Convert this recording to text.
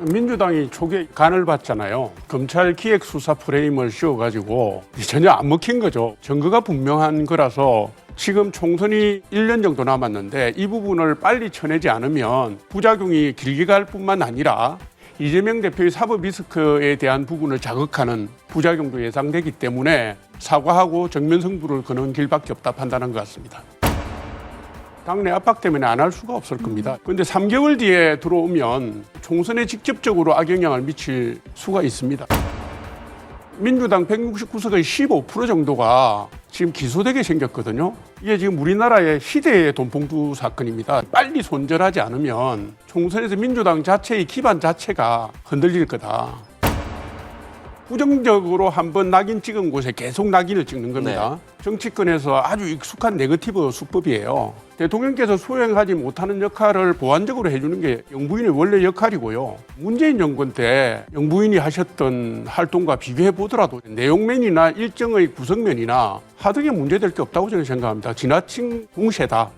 민주당이 초기에 간을 봤잖아요. 검찰 기획 수사 프레임을 씌워가지고 전혀 안 먹힌 거죠. 증거가 분명한 거라서 지금 총선이 1년 정도 남았는데 이 부분을 빨리 쳐내지 않으면 부작용이 길게 갈 뿐만 아니라 이재명 대표의 사법 리스크에 대한 부분을 자극하는 부작용도 예상되기 때문에 사과하고 정면 승부를 거는 길밖에 없다 판단한 것 같습니다. 당내 압박 때문에 안 할 수가 없을 겁니다. 그런데 3개월 뒤에 들어오면 총선에 직접적으로 악영향을 미칠 수가 있습니다. 민주당 169석의 15% 정도가 지금 기소되게 생겼거든요. 이게 지금 우리나라의 시대의 돈봉투 사건입니다. 빨리 손절하지 않으면 총선에서 민주당 자체의 기반 자체가 흔들릴 거다. 부정적으로 한번 낙인 찍은 곳에 계속 낙인을 찍는 겁니다. 정치권에서 아주 익숙한 네거티브 수법이에요. 대통령께서 수행하지 못하는 역할을 보완적으로 해주는 게 영부인의 원래 역할이고요. 문재인 정권 때 영부인이 하셨던 활동과 비교해 보더라도 내용면이나 일정의 구성면이나 하등에 문제될 게 없다고 저는 생각합니다. 지나친 공세다.